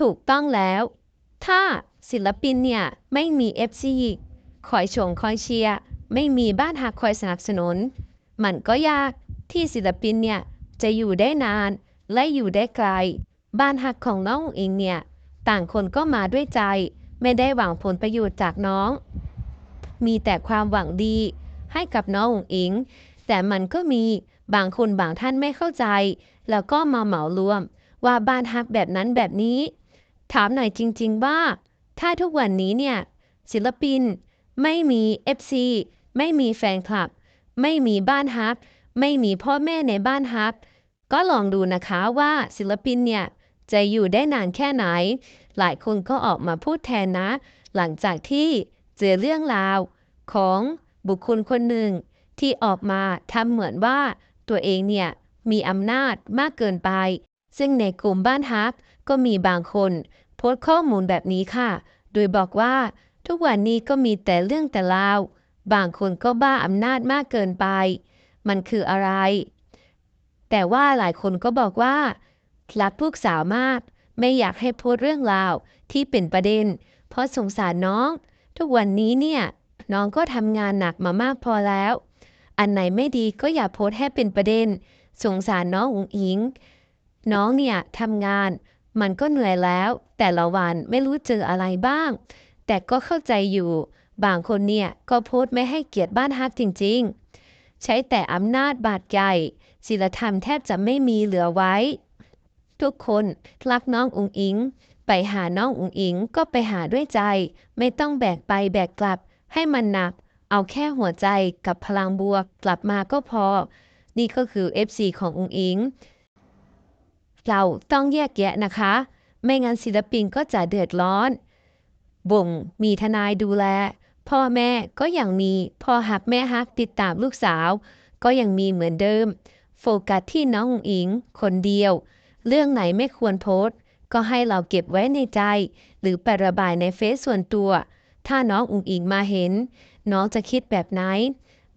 ถูกต้องแล้ว ถ้าศิลปินเนี่ยไม่มี FC คอยชงคอยเชียร์ไม่มีบ้านหักคอยสนับสนุน มันก็ยากที่ศิลปินเนี่ยจะอยู่ได้นานและอยู่ได้ไกล บ้านหักของน้องอิงเนี่ย ต่างคนก็มาด้วยใจ ไม่ได้หวังผลประโยชน์จากน้อง มีแต่ความหวังดีให้กับน้องอิง แต่มันก็มีบางคนบางท่านไม่เข้าใจ แล้วก็มาเหมารวม ว่าบ้านฮักแบบนั้นแบบนี้ ถามหน่อยจริง ๆ ว่า ถ้าทุกวันนี้เนี่ย ศิลปิน ไม่มี FC ไม่มีแฟนคลับ ไม่มีบ้านฮักไม่มีพ่อแม่ในบ้านฮักก็ลองดูนะคะว่าศิลปินเนี่ย จะอยู่ได้นานแค่ไหน หลายคนก็ออกมาพูดแทนนะ หลังจากที่เจอเรื่องราว ของบุคคลคนหนึ่ง ที่ออกมาทำเหมือนว่าตัวเองเนี่ย มีอำนาจมากเกินไป ซึ่งในกลุ่มบ้านฮักก็มีบางคนโพสต์ข้อมูลแบบนี้ค่ะ โดยบอกว่า ทุกวันนี้ก็มีแต่เรื่องแต่ราว บางคนก็บ้าอำนาจมากเกินไป มันคืออะไร แต่ว่าหลายคนก็บอกว่ารักลูกสาวมาก ไม่อยากให้โพสต์เรื่องราวที่เป็นประเด็น เพราะสงสารน้อง ทุกวันนี้เนี่ยน้องก็ทำงานหนักมามากพอแล้ว อันไหนไม่ดีก็อย่าโพสต์ให้เป็นประเด็น สงสารน้องอุ๋งอิง น้องเนี่ยทำงานมันก็เหนื่อยแล้ว แต่ละวันไม่รู้เจออะไรบ้าง แต่ก็เข้าใจอยู่ บางคนเนี่ยก็โพสต์ไม่ให้เกียรติบ้านฮักจริง ๆ ใช้แต่อำนาจบาดใหญ่ศีลธรรมแทบจะไม่มีเหลือไว้ ทุกคนรักน้องอุงอิง ไปหาน้องอุงอิงก็ไปหาด้วยใจ ไม่ต้องแบกไปแบกกลับ ให้มันหนัก เอาแค่หัวใจกับพลังบวกกลับมาก็พอ นี่ก็คือ FC ของอุงอิง เราต้องแยกแยะนะคะ ไม่งั้นศิลปินก็จะเดือดร้อน บ่งมีทนายดูแล พ่อแม่ก็ยังมีพ่อหักแม่หักติดตามลูกสาว ก็ยังมีเหมือนเดิม โฟกัสที่น้องอุ๋งอิงคนเดียว เรื่องไหนไม่ควรโพสต์ ก็ให้เราเก็บไว้ในใจ หรือไประบายในเฟซส่วนตัว ถ้าน้องอุ๋งอิงมาเห็น น้องจะคิดแบบไหน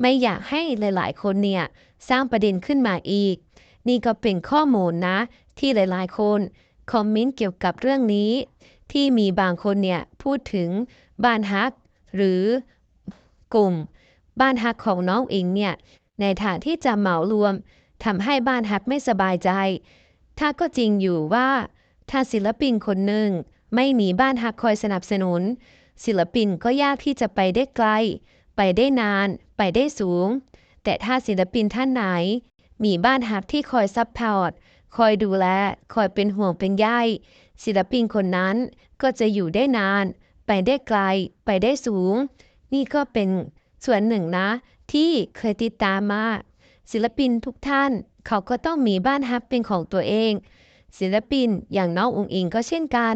ไม่อยากให้หลาย ๆ คนเนี่ยสร้างประเด็นขึ้นมาอีก นี่ก็เป็นข้อมูลนะ ที่หลายๆ คนคอมเมนต์เกี่ยวกับเรื่องนี้ ที่มีบางคนเนี่ยพูดถึงบ้านฮัก หรือกลุ่ม บ้านฮักของน้องอิงเนี่ยในทางที่จะเหมารวมทำให้บ้านฮักไม่สบายใจ ถ้าก็จริงอยู่ว่า ถ้าศิลปินคนหนึ่งไม่มีบ้านฮักคอยสนับสนุน ศิลปินก็ยากที่จะไปได้ไกล ไปได้นาน ไปได้สูง แต่ถ้าศิลปินท่านไหน มีบ้านฮักที่คอยซัพพอร์ต คอยดูแล คอยเป็นห่วงเป็นใยศิลปินคนนั้นก็จะอยู่ได้นาน ไปได้ไกล ไปได้สูง นี่ก็เป็นส่วนหนึ่งนะ ที่เคยติดตามมา ศิลปินทุกท่าน เขาก็ต้องมีบ้านฮักเป็นของตัวเอง ศิลปินอย่างน้องอุ๋งอิงก็เช่นกัน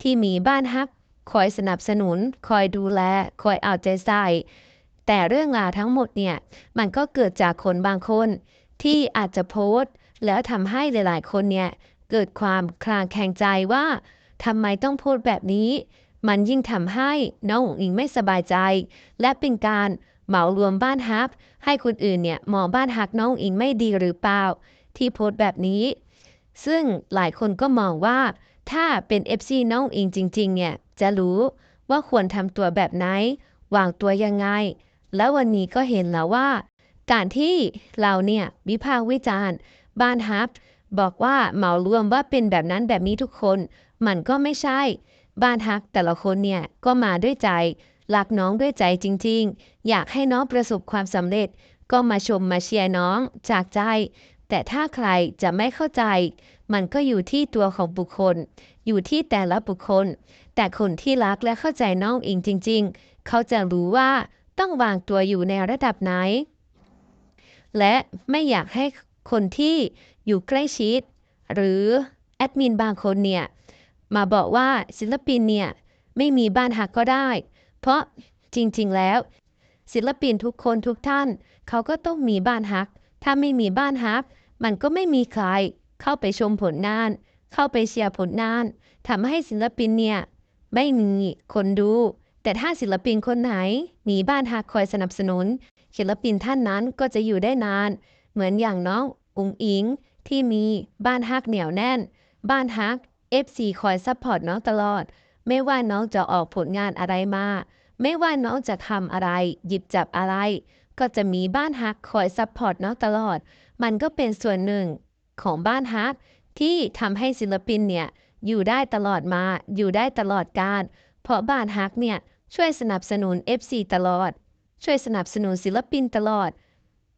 ที่มีบ้านฮักคอยสนับสนุน คอยดูแล คอยเอาใจใส่ แต่เรื่องราวทั้งหมดเนี่ย มันก็เกิดจากคนบางคน ที่อาจจะโพสต์ แล้วทำให้หลายๆ คนเนี่ยเกิดความคลางแคลงใจว่าทำไมต้องพูดแบบนี้ มันยิ่งทำให้น้องอิงไม่สบายใจ และเป็นการเหมารวมบ้านฮักให้คนอื่นเนี่ยมองบ้านฮักน้องอิงไม่ดีหรือเปล่า ที่โพสต์แบบนี้ ซึ่งหลายคนก็มองว่า ถ้าเป็น FC น้องอุ๋งอิงจริง ๆ เนี่ยจะรู้ว่าควรทำตัวแบบไหน วางตัวยังไง แล้ววันนี้ก็เห็นแล้วว่า การที่เราเนี่ยวิพากษ์วิจารณ์ บ้านฮับบอกว่าเหมารวมว่าเป็นแบบนั้นแบบนี้ทุกคน มันก็ไม่ใช่ บ้านฮักแต่ละคนเนี่ยก็มาด้วยใจรักน้องด้วยใจจริงๆ อยากให้น้องประสบความสำเร็จ ก็มาชมมาเชียร์น้องจากใจ แต่ถ้าใครจะไม่เข้าใจ มันก็อยู่ที่ตัวของบุคคล อยู่ที่แต่ละบุคคล แต่คนที่รักและเข้าใจน้องเองจริง ๆ เขาจะรู้ว่าต้องวางตัวอยู่ในระดับไหน และไม่อยากให้ คนที่อยู่ใกล้ชิด หรือแอดมินบางคนเนี่ยมาบอกว่าศิลปินเนี่ยไม่มีบ้านฮักก็ได้ เพราะจริงๆแล้ว ศิลปินทุกคนทุกท่าน เขาก็ต้องมีบ้านฮัก ถ้าไม่มีบ้านฮัก มันก็ไม่มีใครเข้าไปชมผลงาน เข้าไปเชียร์ผลงานทำให้ศิลปินเนี่ยไม่มีคนดู แต่ถ้าศิลปินคนไหน มีบ้านฮักคอยสนับสนุน ศิลปินท่านนั้นก็จะอยู่ได้นาน เหมือนอย่างน้องอุ๋งอิงที่มีบ้านฮักเหนียวแน่น บ้านฮัก FC คอยซัพพอร์ตน้องตลอด ไม่ว่าน้องจะออกผลงานอะไรมา ไม่ว่าน้องจะทำอะไร หยิบจับอะไร ก็จะมีบ้านฮักคอยซัพพอร์ตน้องตลอด มันก็เป็นส่วนหนึ่งของบ้านฮักที่ทำให้ศิลปินเนี่ยอยู่ได้ตลอดมา อยู่ได้ตลอดกาลเพราะบ้านฮักเนี่ยช่วยสนับสนุน FC ตลอด ช่วยสนับสนุนศิลปินตลอด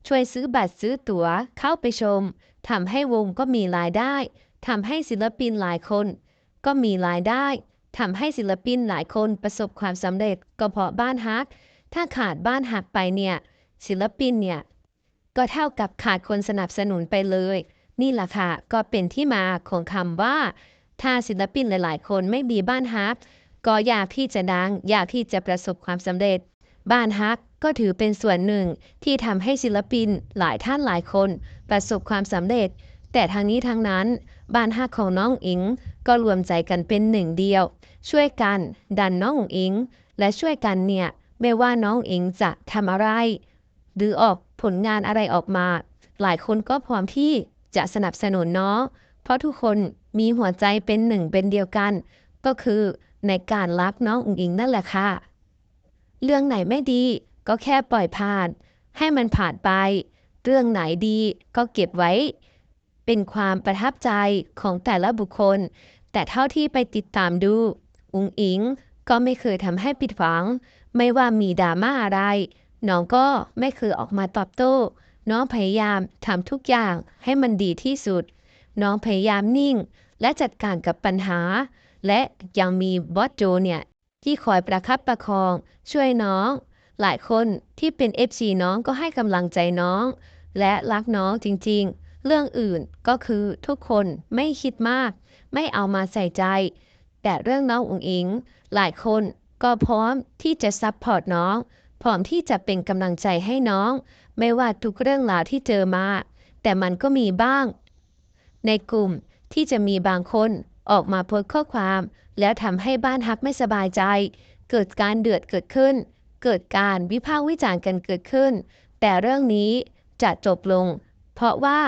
ช่วยซื้อบัตรซื้อตั๋วเข้าไปชมทำให้วงก็มีรายได้ทำให้ศิลปินหลายคน ก็มีรายได้ทำให้ศิลปินหลายคนประสบความสำเร็จก็เพราะบ้านฮัก ถ้าขาดบ้านฮักไปเนี่ย ศิลปินเนี่ย ก็เท่ากับขาดคนสนับสนุนไปเลย นี่แหละค่ะ ก็เป็นที่มาของคำว่า ถ้าศิลปินหลาย ๆ คนไม่มีบ้านฮัก ก็อยากที่จะดังอยากที่จะประสบความสำเร็จ บ้านฮัก ก็ถือเป็นส่วนหนึ่งที่ทำให้ศิลปินหลายท่านหลายคน ประสบความสำเร็จ แต่ทางนี้ทางนั้น บ้านฮักของน้องอิง ก็รวมใจกันเป็นหนึ่งเดียว ช่วยกันดันน้องอิง และช่วยกันเนี่ย ไม่ว่าน้องอิงจะทำอะไร หรือออกผลงานอะไรออกมา หลายคนก็พร้อมที่จะสนับสนุนน้องเพราะทุกคนมีหัวใจเป็นหนึ่งเป็นเดียวกัน ก็คือในการรักน้องอุ๋งอิงนั่นแหละค่ะ เรื่องไหนไม่ดี ก็แค่ปล่อยผ่าน ให้มันผ่านไป เรื่องไหนดีก็เก็บไว้ เป็นความประทับใจของแต่ละบุคคล แต่เท่าที่ไปติดตามดู อุงอิงก็ไม่เคยทำให้ผิดหวัง ไม่ว่ามีดราม่าอะไร น้องก็ไม่เคยออกมาตอบโต้ น้องพยายามทำทุกอย่างให้มันดีที่สุด น้องพยายามนิ่ง และจัดการกับปัญหา และยังมีบอสโจเนี่ยที่คอยประคับประคอง ช่วยน้อง หลายคนที่เป็น FC น้องก็ให้กำลังใจน้อง และรักน้องจริงๆ เรื่องอื่นก็คือทุกคนไม่คิดมาก ไม่เอามาใส่ใจ แต่เรื่องน้องอุ๋งอิง หลายคนก็พร้อมที่จะซัพพอร์ตน้อง พร้อมที่จะเป็นกำลังใจให้น้อง ไม่ว่าทุกเรื่องราวที่เจอมา แต่มันก็มีบ้าง ในกลุ่มที่จะมีบางคนออกมาโพสต์ข้อความ แล้วทำให้บ้านฮักไม่สบายใจ เกิดการเดือดเกิดขึ้น เกิดการวิพากษ์วิจารณ์กันเกิดขึ้น แต่เรื่องนี้จะจบลง เพราะว่า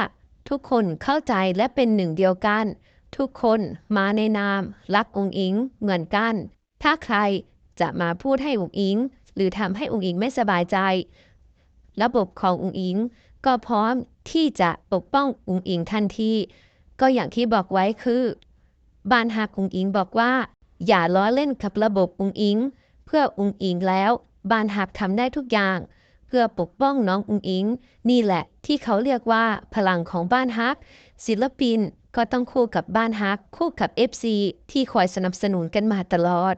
ทุกคนเข้าใจและเป็นหนึ่งเดียวกัน ทุกคนมาในนามรักองค์อิงเหมือนกัน ถ้าใครจะมาพูดให้องค์อิง หรือทำให้องค์อิงไม่สบายใจ ระบบขององค์อิง ก็พร้อมที่จะปกป้ององค์อิงทันทีก็อย่างที่บอกไว้คือบ้านฮักองค์อิงบอกว่า อย่าล้อเล่นกับระบบองค์อิง เพื่อองค์อิงแล้ว บ้านฮับทำได้ทุกอย่าง เพื่อปกป้องน้ององอิง นี่แหละที่เขาเรียกว่าพลังของบ้านฮัก ศิลปินก็ต้องคู่กับบ้านฮัก คู่กับ FC ที่คอยสนับสนุนกันมาตลอด